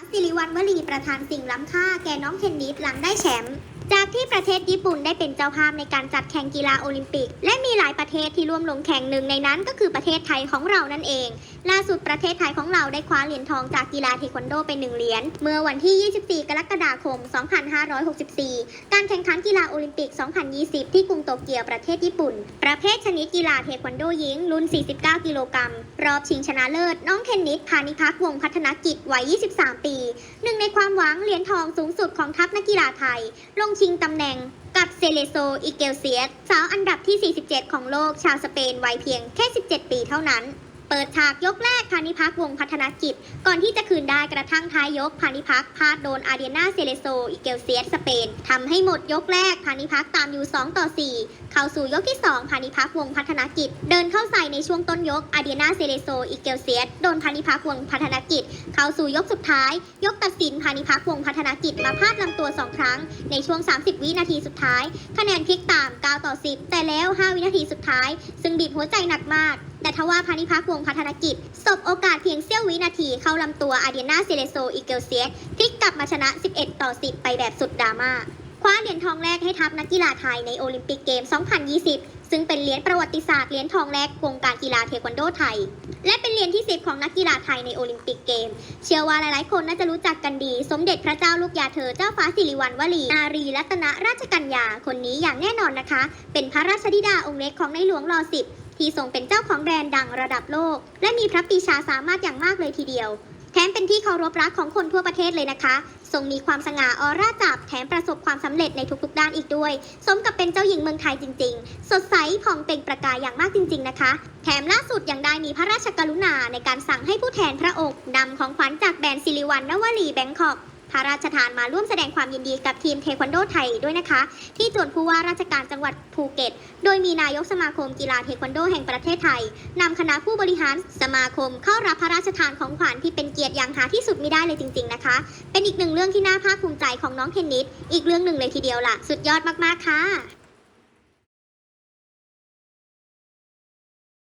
สิริวัณวลีประธานสิ่งล้ำค่าแก่น้องเทนนิสหลังได้แชมป์ จากที่ประเทศญี่ปุ่นได้เป็นเจ้าภาพในการจัดแข่งกีฬาโอลิมปิก และมีหลายประเทศที่ร่วมลงแข่งหนึ่งในนั้นก็คือประเทศไทยของเรานั่นเอง ล่าสุดประเทศไทยของเราได้คว้าเหรียญทองจากกีฬาเทควันโดเป็นหนึ่งเหรียญเมื่อวันที่ 24 กรกฎาคม 2564 การแข่งขันกีฬาโอลิมปิก 2020 ที่กรุงโตเกียวประเทศญี่ปุ่น ประเภทชนิดกีฬาเทควันโดหญิงรุ่น 49 กิโลกรัมรอบชิงชนะเลิศน้องเทนนิสพานิพักษ์วงศ์พัฒนกิจวัย 23 ปีหนึ่งในความหวังเหรียญทองสูงสุดของทัพนักกีฬาไทยลงชิงตำแหน่งกับเซเลโซอิเกลเซียสสาวอันดับที่ 47 ของโลกชาวสเปนวัยเพียงแค่ 17 ปีเท่านั้น เปิดฉากยกแรกพานิพักวงพัฒนกิจ ก่อนที่จะคืนได้กระทั่งท้ายยกพานิพักพลาดโดนอาเดียนาเซเลโซอิเกลเซียสสเปนทำให้หมดยกแรกพานิพักตามอยู่ 2 ต่อ 4 เข้าสู่ยกที่ 2พานิพักวงพัฒนกิจ เดินเข้าใส่ในช่วงต้นยกอาเดียนาเซเลโซอิเกลเซียสโดนพานิพักวงพัฒนกิจ เข้าสู่ยกสุดท้าย ยกตัดสินพานิพักวงพัฒนกิจมาพลาดลำตัว 2 ครั้ง ในช่วง 30 วินาทีสุดท้าย คะแนนพลิกตาม 9 ต่อ 10 แต่แล้ว 5 วินาทีสุดท้าย ซึ่งบีบหัวใจหนักมาก แต่ทว่าพานิพักษ์วงพัฒนกิจสบโอกาสเพียงเสี้ยววินาทีเข้าลำตัวอาเดียนาเซเลโซอิเกลเซียสพลิกกลับมาชนะ 11 ต่อ 10 ไปแบบสุดดราม่าคว้าเหรียญทองแรกให้ทัพนักกีฬาไทยในโอลิมปิกเกม 2020 ซึ่งเป็นเหรียญประวัติศาสตร์เหรียญทองแรกวงการกีฬาเทควันโดไทย และเป็นเหรียญที่ 10 ของนักกีฬาไทยในโอลิมปิกเกม เชื่อว่าหลายๆ คนน่าจะรู้จักกันดี สมเด็จพระเจ้าลูกยาเธอเจ้าฟ้าสิริวัณวลี นารีรัตนราชกัญญา คนนี้อย่างแน่นอนนะคะ เป็นพระราชธิดาองค์เล็กของในหลวงรอสิบ ที่ทรงเป็นเจ้าของแบรนด์ดังระดับโลก และมีพระปีชาสามารถอย่างมากเลยทีเดียว แถมเป็นที่เคารพรักของคนทั่วประเทศเลยนะคะ ทรงมีความสง่าออร่าจับแถมประสบความสำเร็จในทุกๆด้านอีกด้วย สมกับเป็นเจ้าหญิงเมืองไทยจริง ๆ สดใสผ่องเปล่งประกายอย่างมากจริง ๆนะคะ แถมล่าสุดยังได้มีพระราชกรุณาในการสั่งให้ผู้แทนพระองค์นำของขวัญจากแบรนด์ซิลิวันนวลีแบงคอก พระราชทานมาร่วมแสดงความยินดีกับทีมเทควันโดไทยด้วยนะคะ ที่จวนผู้ว่าราชการจังหวัดภูเก็ต โดยมีนายกสมาคมกีฬาเทควันโดแห่งประเทศไทยนำคณะผู้บริหารสมาคมเข้ารับพระราชทานของขวัญที่เป็นเกียรติอย่างหาที่สุดไม่ได้เลยจริง ๆนะคะ เป็นอีกหนึ่งเรื่องที่น่าภาคภูมิใจของน้องเทนนิสอีกเรื่องหนึ่งเลยทีเดียวล่ะ สุดยอดมากๆค่ะ